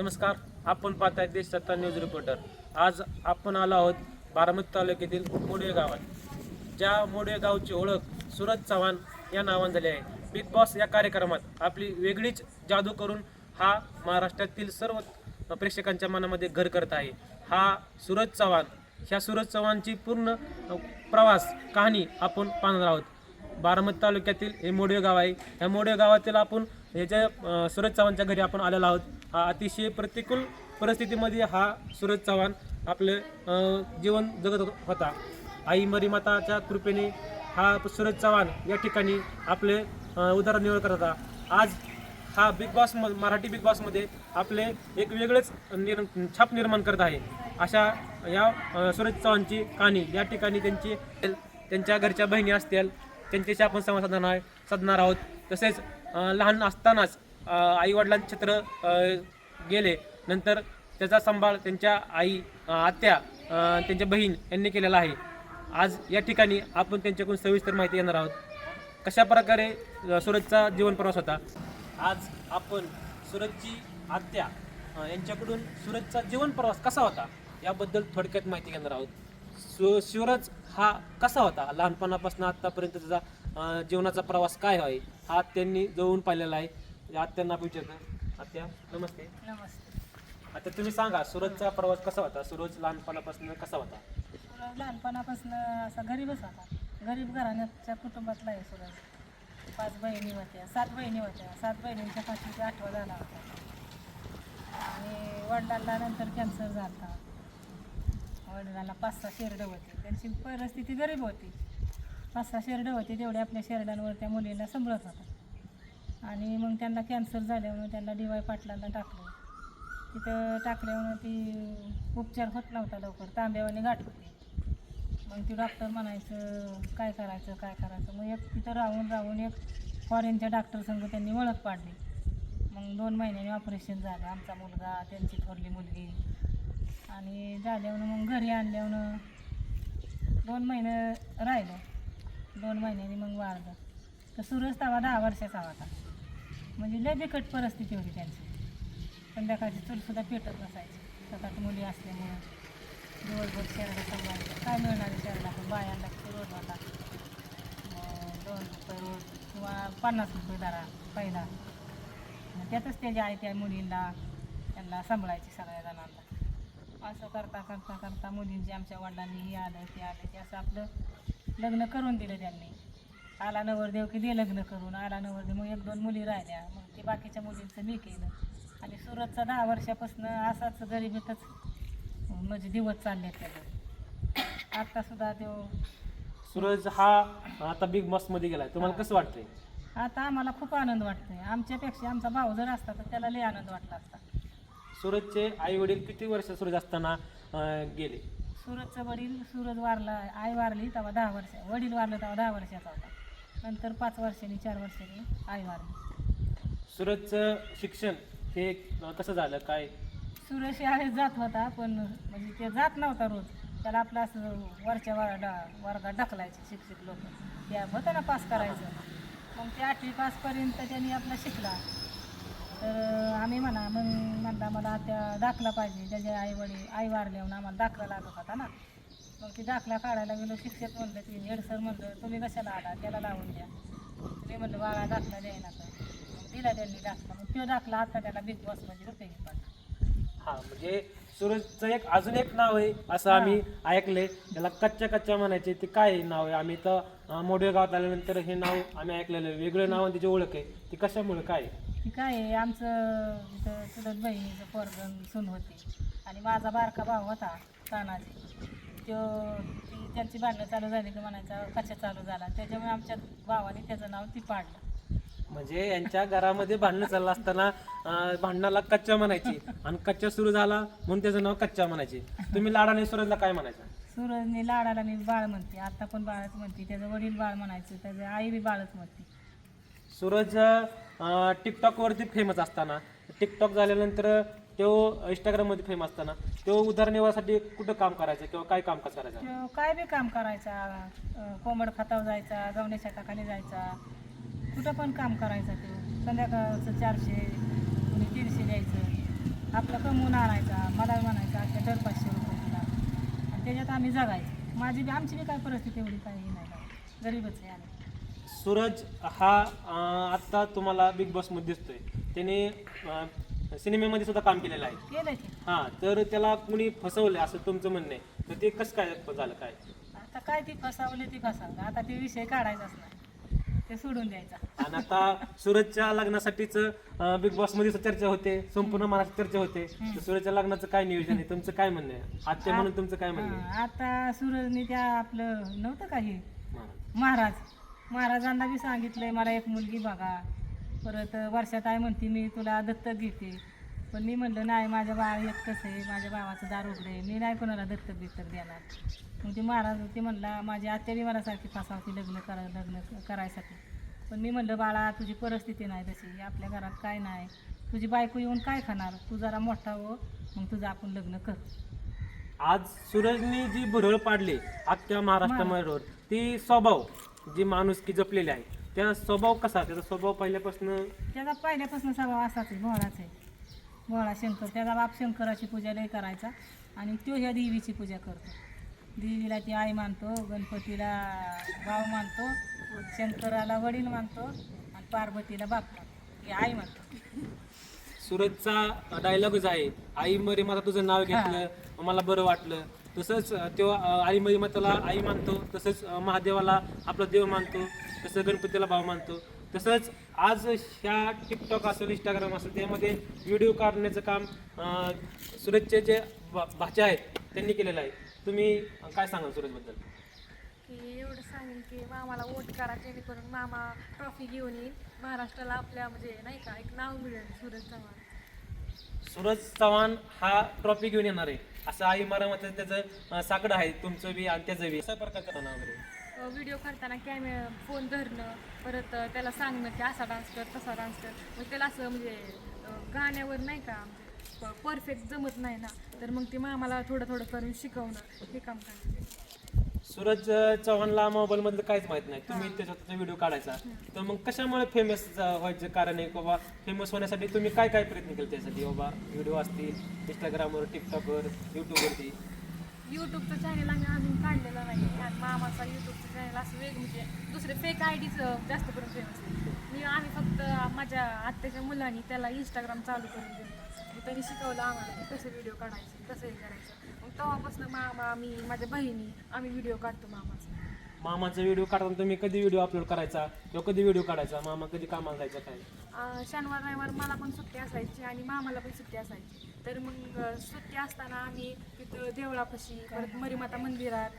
नमस्कार आपण पाहताय देश सत्ता न्यूज रिपोर्टर आज आपण आलो आहोत बारामती तालुक्यातील मोडे गावात. ज्या मोडे गावची ओळख सुरज चव्हाण या नावाने झाली आहे. बिग बॉस या कार्यक्रमात आपली वेगळीच जादू करून हा महाराष्ट्रातील सर्व प्रेक्षकांच्या मनामध्ये घर करत आहे. हा सूरज चव्हाण ह्या सूरज चव्हाणची पूर्ण प्रवास कहाणी आपण पाहणार आहोत. बारामती तालुक्यातील हे मोडे गाव आहे. ह्या मोडे गावातील आपण हे सूरज चव्हाणच्या घरी आपण आलेलो आहोत. हा अतिशय प्रतिकूल परिस्थितीमध्ये हा सूरज चव्हाण आपले जीवन जगत होता. आई मरीमाताच्या कृपेने हा सूरज चव्हाण या ठिकाणी आपले उदरनिर्वाह करत होता. आज हा बिग बॉस म- मराठी बिग बॉसमध्ये आपले एक वेगळेच निर छाप निर्माण करत आहे. अशा या सूरज चव्हाणची कहाणी या ठिकाणी त्यांची त्यांच्या घरच्या बहिणी असतील त्यांच्याशी आपण संवाद साधणार आहे साधणार आहोत. तसेच लहान असतानाच आई वडिलांचे छत्र गेले. नंतर त्याचा सांभाळ त्यांच्या आई आत्या त्यांच्या बहीण यांनी केलेला आहे. आज या ठिकाणी आपण त्यांच्याकडून सविस्तर माहिती घेणार आहोत. कशा प्रकारे सूरजचा जीवन प्रवास होता? आज आपण सूरजची आत्या यांच्याकडून सूरजचा जीवन प्रवास कसा होता? याबद्दल थोडक्यात माहिती घेणार आहोत. सु सूरज हा कसा होता? लहानपणापासून आत्तापर्यंत त्याचा जीवनाचा प्रवास काय आहे? हा त्यांनी जवळून पाहिलेला आहे. आत्यांना आपण विचारतो आत्या नमस्ते. नमस्ते. आता तुम्ही सांगा सूरजचा प्रवास कसा होता? सूरज लहानपणापासून कसा होता? सुरज लहानपणापासून असा गरीबच होता. गरीब घराण्याच्या कुटुंबातला आहे सुरज. पाच बहिणी होत्या सात बहिणी होत्या. सात बहिणींच्या पाठीचा आठवा झाला होता. आणि वडिलांना नंतर कॅन्सर झाला. वडिलांना पाच सहा शेरडं होते. त्यांची परिस्थिती गरीब होती. पाच सहा शेरडं होती तेवढे आपल्या शेरडांवर त्या मुलीला सांभाळत होता आणि मग त्यांना कॅन्सर झाल्यामुळे त्यांना डी वाय पाटलांना टाकलं. तिथं टाकल्यामुळे ती उपचार होत नव्हता लवकर. तांब्यावाने गाठ होती. मग ती डॉक्टर म्हणायचं काय करायचं काय करायचं? मग एक तिथं राहून राहून एक फॉरेनच्या डॉक्टर त्यांनी ओळख पाडली. मग दोन महिन्याने ऑपरेशन झालं. आमचा मुलगा त्यांची थोरली मुलगी. आणि झाल्यावर मग घरी आणल्यावर दोन महिने राहिलं. दोन महिन्यांनी मग वाढलं. तर सूरज तवा दहा वर्षाचा होता. म्हणजे लय बिकट परिस्थिती होती त्यांची. संध्याकाळची चूलसुद्धा पेटत नसायची. सात आठ मुली असल्यामुळं दिवसभर शेरडं सांभाळायचं काय मिळणार आहे शेरडा? पण बायांना रोड रोज होता दोन रुपये रोज किंवा पन्नास रुपये दरा पहिला त्यातच त्याची आई त्या मुलींना त्यांना सांभाळायची सगळ्या जणांना. असं करता करता करता मुलींची आमच्या वडिलांनी हे आलं ते आलं ते असं आपलं लग्न करून दिलं त्यांनी. आला नवरदेव की दे लग्न करून आला नवरदेव मग एक दोन मुली राहिल्या. मग ते बाकीच्या मुलींचं मी केलं. आणि सुरतचा दहा वर्षापासून असाच गरिबीतच म्हणजे दिवस चालले त्याला. आता सुद्धा तो सूरज हा आता बिग बॉसमध्ये गेलाय. तुम्हाला कसं वाटतंय? आता आम्हाला खूप आनंद वाटतोय. आमच्यापेक्षा आमचा भाऊ जर असता तर त्याला लय आनंद वाटला असता. सूरजचे आई वडील किती वर्ष सूरज असताना अं, गेले? सूरजचं वडील सूरज वारला आई वारली तेव्हा दहा वर्ष वडील वारलं तेव्हा दहा वर्षाचा होता. नंतर पाच वर्षांनी चार वर्षांनी आई वारली. सूरजचं शिक्षण हे अं, कसं झालं? काय? सूरज शाळेत जात होता पण म्हणजे ते जात नव्हता रोज. त्याला आपलं असं वरच्या वर्गा वर्गात ढकलायचे शिक्षक लोक. त्या होतं ना पास करायचं. मग ते आठवी पासपर्यंत त्यांनी आपला शिकला. तर आम्ही म्हणा मग म्हणला मला त्या दाखला पाहिजे. त्याचे आई वडील आई वारल्यावर आम्हाला दाखला लागत होता ना. मग ती दाखला काढायला गेलो शिक्षक म्हणलं ती हेड सर म्हणलं तुम्ही कशाला आला? त्याला लावून द्या. मी म्हणलं बाळा दाखला तर मग दिला त्यांनी दाखला. मग तो दाखला आता त्याला बिग बॉसमध्ये उपयोगी पडला हा म्हणजे सूरजचं एक अजून एक नाव आहे असं आम्ही ऐकलंय. त्याला कच्च्या कच्च्या म्हणायचे ते काय नाव आहे? आम्ही तर मोडवे गावात आल्यानंतर हे नाव आम्ही ऐकलेलं आहे. वेगळं नाव आणि त्याची ओळख आहे. ती कशामुळे काय? आहे? ती काय आहे? आमचं इथं चुलत बहिणीचं पोरगण सून होती. आणि माझा बारका भाऊ होता तानाजी. त्यांची भांडणं चालू झाली की म्हणायचा कच्चा चालू झाला? त्याच्यामुळे आमच्या भावाने त्याचं नाव ती पाडलं. म्हणजे यांच्या घरामध्ये भांडणं चाललं असताना अं, भांडणाला कच्च्या म्हणायची आणि कच्च्या सुरू झाला म्हणून त्याचं नाव कच्च्या म्हणायचे. तुम्ही लाडाने सूरजला काय म्हणायचं? सूरजने लाडाला मी बाळ म्हणते. आता पण बाळच म्हणते. त्याचं वडील बाळ म्हणायचं. त्याचं आई बी बाळच म्हणते. सूरज अं, टिकटॉकवरती फेमस असताना. टिकटॉक झाल्यानंतर तो इंस्टाग्राममध्ये फेमस असताना तो उदरनिर्वाहासाठी कुठं काम करायचं किंवा काय काम करायचं? तो काय बी काम करायचा अं, कोंबड खतावर जायचा गवण्याच्या टाकाने जायचा कुठं पण काम करायचा तो. संध्याकाळचं चारशे कोणी दीडशे द्यायचं. आपला कमवून आणायचा मला म्हणायचा आता दर पाचशे रुपये दिला. आणि त्याच्यात आम्ही जगायचो. माझी बी आमची बी काय परिस्थिती एवढी काही नाही बाबा. गरीबच आहे आम्ही. सूरज हा अं, आत्ता तुम्हाला बिग बॉसमध्ये दिसतोय. त्याने अं, सिनेमेमध्ये सुद्धा काम केलेलं आहे. हां तर त्याला कुणी फसवलं असं तुमचं म्हणणं आहे. तर ते कसं काय झालं काय? आता काय ती फसावली ती फसावलं. आता ते विषय काढायचाच नाही. ते सोडून द्यायचा. आणि आता सूरजच्या लग्नासाठीच बिग बॉसमध्ये चर्चा होते. संपूर्ण महाराष्ट्र चर्चा होते. तर सूरजच्या लग्नाचं काय नियोजन आहे? तुमचं काय म्हणणं आहे? आत्या म्हणून तुमचं काय म्हणणं आहे? हा, आता सूरजने त्या आपलं नव्हतं का हे? महाराज. महाराज. महाराजांना बी सांगितलंय मला एक मुलगी बघा. परत वर्षात आहे म्हणते मी तुला दत्तक घेते. पण मी म्हणलं नाही माझ्या बाळ कसं आहे माझ्या भावाचं दार उघडे मी नाही कोणाला दत्तक बित्तक देणार. मग ते महाराज ते म्हणला माझी आत्या बी मला सारखी फासावती लग्न करा लग्न करायसाठी. पण मी म्हणलं बाळा तुझी परिस्थिती नाही तशी. आपल्या घरात काय नाही. तुझी बायको येऊन काय खाणार? तू जरा मोठा हो मग तुझं आपण लग्न कर. आज सूरजने जी भुरळ पाडली अख्ख्या महाराष्ट्रामध्ये ती स्वभाव जी माणूस की जपलेली आहे त्या स्वभाव कसा? त्याचा स्वभाव पहिल्यापासून त्याचा पहिल्यापासून स्वभाव असाच आहे भोळाच आहे. भोळा शंकर त्याचा बाप शंकराची पूजा लय करायचा आणि तो ह्या देवीची पूजा करतो. देवीला ती आई मानतो गणपतीला भाव मानतो शंकराला वडील मानतो आणि पार्वतीला बाप मानतो. ही आई मानतो. सूरजचा डायलॉगच आहे आई मरी माता तुझं नाव घेतलं मला बरं वाटलं. तसंच तो आई माताला आई मानतो तसंच महादेवाला आपला देव मानतो तसं गणपतीला भाव मानतो. तसंच आज ह्या टिकटॉक असेल इंस्टाग्राम असेल त्यामध्ये व्हिडिओ काढण्याचं काम सुरजचे जे भाचे आहेत त्यांनी केलेलं आहे. तुम्ही काय सांगाल सुरजबद्दल? की एवढं सांगेन की मामाला वोट करा जेणेकरून मामा ट्रॉफी घेऊन येईल. महाराष्ट्राला आपल्या म्हणजे नाही का एक नाव मिळेल सूरज चव्हाण सूरज चव्हाण हा ट्रॉफी घेऊन येणार आहे. असं आई मरामत त्याचं अं, साकडं आहे तुमचं बी आणि त्याचं बी. अशा प्रकारचं नाव वगैरे. व्हिडिओ करताना कॅमेरा फोन धरणं परत त्याला सांगणं की असा डान्स कर तसा डान्स कर. मग त्याला असं म्हणजे गाण्यावर नाही का परफेक्ट जमत नाही ना. तर मग ते मामाला थोडं थोडं करून शिकवणं. हे काम करायचं सूरज चव्हाणला मोबाईल मधलं काहीच माहीत नाही. तुम्ही त्याच्यात व्हिडिओ काढायचा. तर मग कशामुळे फेमस व्हायचं कारण आहे? बाबा फेमस होण्यासाठी तुम्ही काय काय प्रयत्न केले त्यासाठी? बाबा व्हिडिओ असतील इंस्टाग्रामवर टिकटॉकवर युट्यूबवरती यूट्यूबचं चॅनल आम्ही अजून काढलेलं नाही. आणि मामाचा यूट्यूबचं चॅनल असं वेग म्हणजे दुसरे फेक आय डीच जास्त करून फेमस आहे मी आम्ही फक्त माझ्या आत्याच्या मुलांनी त्याला इंस्टाग्राम चालू करून दिलं. मग त्यांनी शिकवलं आम्हाला की कसं व्हिडिओ काढायचे कसं हे करायचं. मग तेव्हापासून मामा मी माझ्या बहिणी आम्ही व्हिडिओ काढतो मामाचा. मामाचा व्हिडिओ काढताना तुम्ही कधी व्हिडिओ अपलोड करायचा? किंवा कधी व्हिडिओ काढायचा? मामा कधी कामाला जायचा काय? अं, शनिवार रविवार मला पण सुट्टी असायची आणि मामाला पण सुट्टी असायची. तर मग अं, सुट्टी असताना आम्ही तिथं देवळापाशी परत मरीमाता मंदिरात